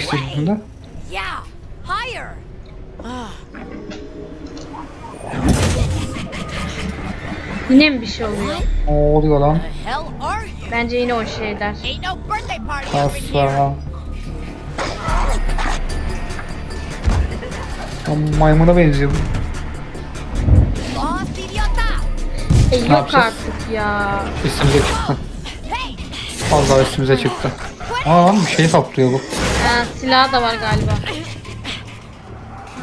şimdi. Yeah, higher. Yine mi bir şey oluyor? Ne oluyor lan? The hell are you? Bence yine o şeyler. Ain't no birthday party up in here. Asla. Lan Maymuna benziyor bu. Lost idiota. E, yok yapacağız? artık ya. Üstümüze çıktı. Hey, Allah üstümüze çıktı. Aa lan bir şey saplıyor bu. Ha, silah da var galiba.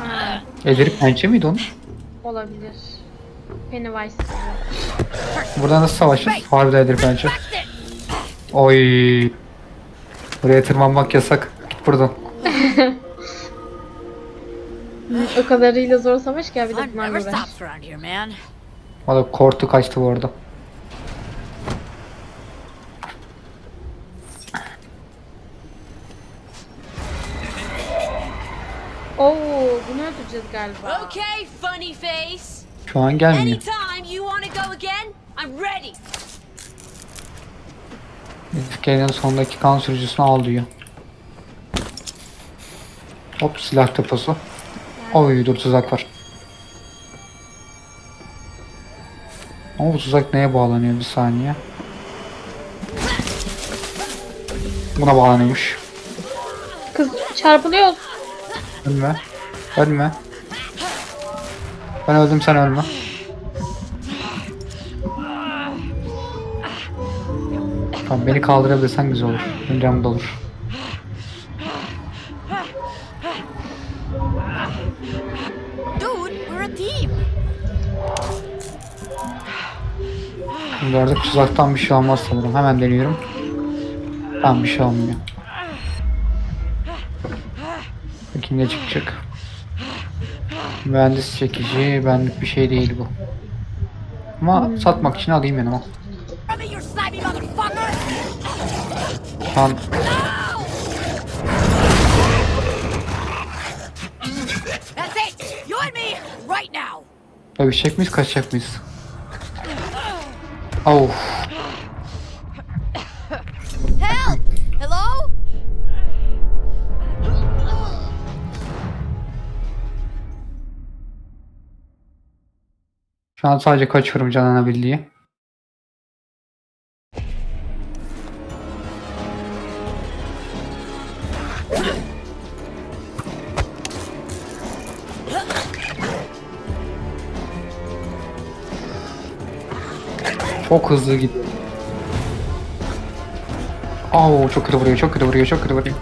Ha, Elleri pençe miydi onun? olabilir. Pennywise gibi. Burada nasıl savaşacağız? Harbiden elleri pençe. Oy. Buraya tırmanmak yasak. Git buradan. O kadarıyla zor savaş ki abi de Fun never uğraş. stops around here, man. Valla kortu kaçtı bu arada. Bunu öldüreceğiz galiba. Okay, funny face. Şu an gelmiyor. Anytime you want to go again, I'm ready. İskelenin sonundaki kan sürücüsünü al diyor. Hop silah deposu. Oy dur tuzak var. Ama bu tuzak neye bağlanıyor bir saniye. Buna bağlanıyormuş. Kız çarpılıyor. Ölme. Ölme. Ben öldüm sen ölme. Tamam beni kaldırabilirsen güzel olur. Benim canım da olur. Dude, we're a team. Şimdi artık tuzaktan bir şey olmaz sanırım. Hemen deniyorum. Tamam bir şey olmuyor. Bakayım ne çıkacak. Mühendis çekici, benlik bir şey değil bu. Ama satmak için alayım yanıma. From me, you slimy motherfucker. Şu an That's it. You and me, right now. dövüşecek miyiz, kaçacak mıyız? Of. Şu an sadece kaçıyorum canlanabildiği. Çok hızlı git. Oo çok kırı vuruyor, çok kırı vuruyor, çok kırı vuruyor.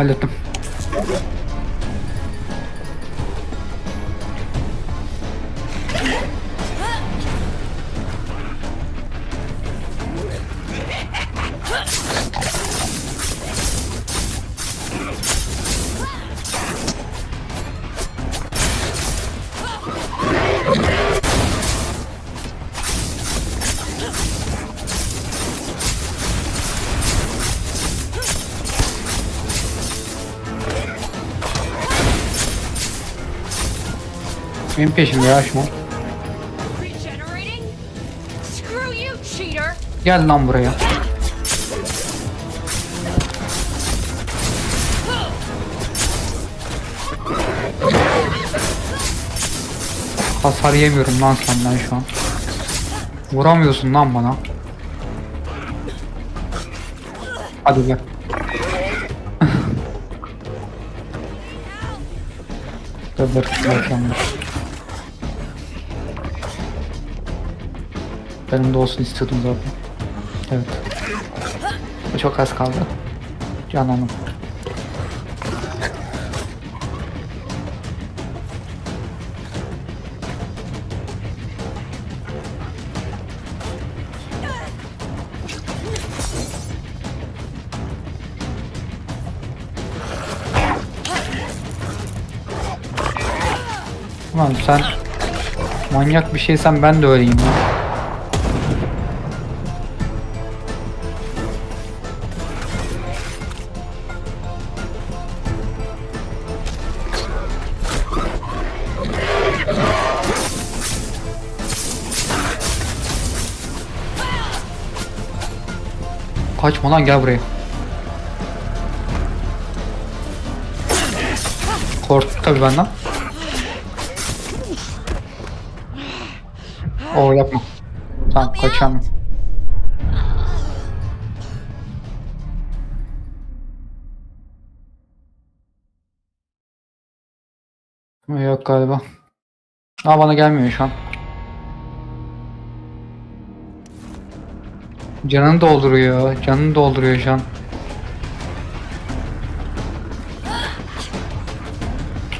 полетом. Benim peşimde ya şu an. Regenerating? Screw you, cheater. Gel lan buraya. Hasar yemiyorum lan senden şu an. Vuramıyorsun lan bana. Hadi gel. Dur mükemmel. Benim de olsun istiyordum zaten. Evet. Çok az kaldı. Cananım. Lan sen manyak bir şeysen ben de öyleyim ya. Kaçma lan gel buraya. Korktu tabii benden. Oo yapma. Tamam kaçamam. Yok galiba. Aa bana gelmiyor şu an. Canını dolduruyor. Canını dolduruyor şu an.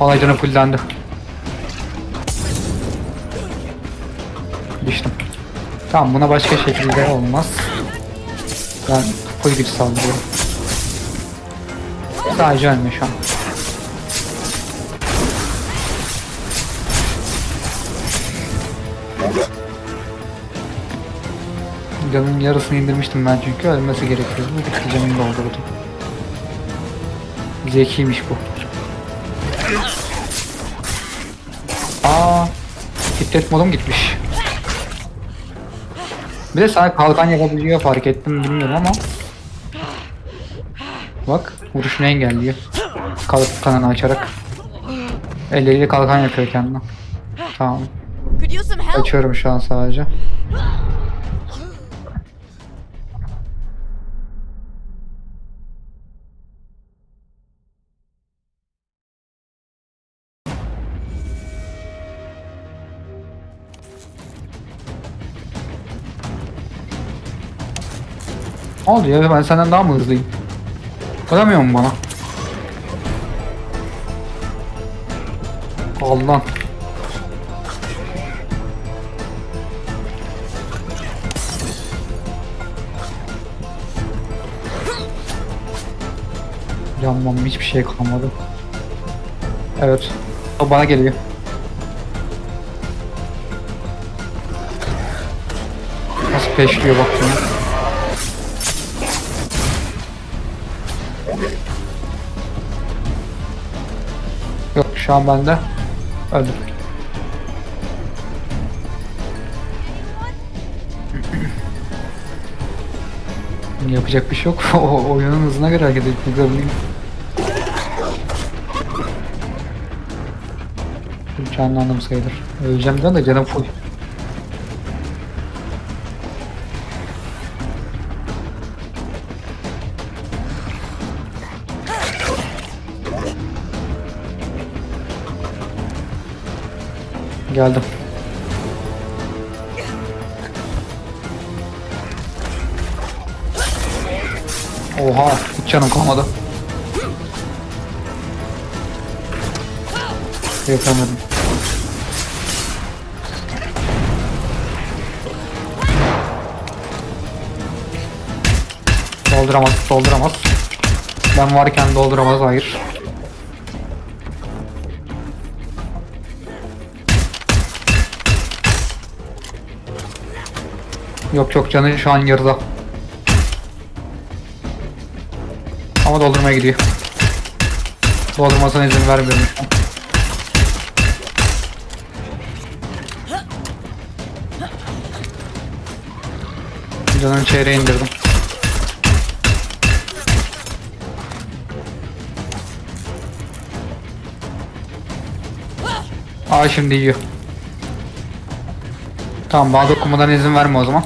Vallahi canı fullendi. Düştüm. Tamam buna başka şekilde olmaz. Ben full güç saldırıyorum. Sadece ölme şu an. Canın yarısını indirmiştim ben çünkü ölmesi gerekiyordu. Bitti canını doldurdum. Zekiymiş bu. Aa, Fitret modum gitmiş. Bir de sana kalkan yapabiliyor fark ettim bilmiyorum ama. Bak vuruşunu engelliyor. Kalkanını açarak. Elleriyle kalkan yapıyor kendine. Tamam. Açıyorum şu an sadece. Oldu ya ben senden daha mı hızlıyım? Vuramıyor mu bana? Allah. Yanmam hiçbir şey kalmadı. Evet. O bana geliyor. Nasıl peşliyor bak şimdi. Şu an bende. Öldüm. Yapacak bir şey yok. O oyunun hızına göre hareket etmek zorundayım. Canlandım sayılır. Öleceğim da canım full. Geldim. Oha, hiç canım kalmadı. Yapamadım. Dolduramaz, dolduramaz. Ben varken dolduramaz, hayır. Yok yok canı şu an yarıda. Ama doldurmaya gidiyor. Doldurmasına izin vermiyorum şu an. Canın çeyreğe indirdim. Aa şimdi yiyor. Tamam bana dokunmadan izin verme o zaman.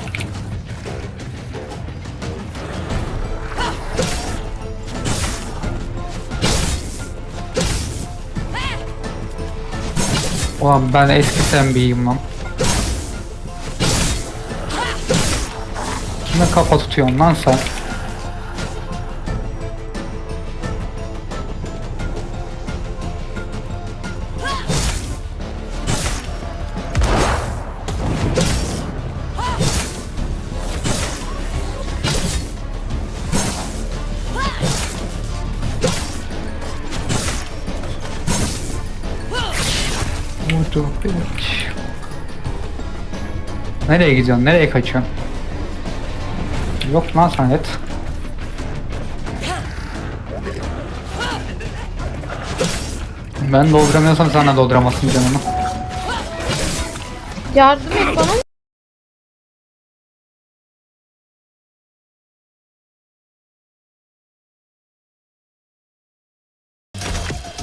Ulan ben eski sembiyim lan. Kime kafa tutuyorsun lan sen? Stupid. Nereye gidiyorsun? Nereye kaçıyorsun? Yok lan Sanet. Ben dolduramıyorsam sen de dolduramazsın canımı. Yardım et bana.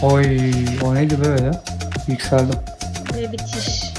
Oy, o neydi böyle? Yükseldim. Ve bitiş.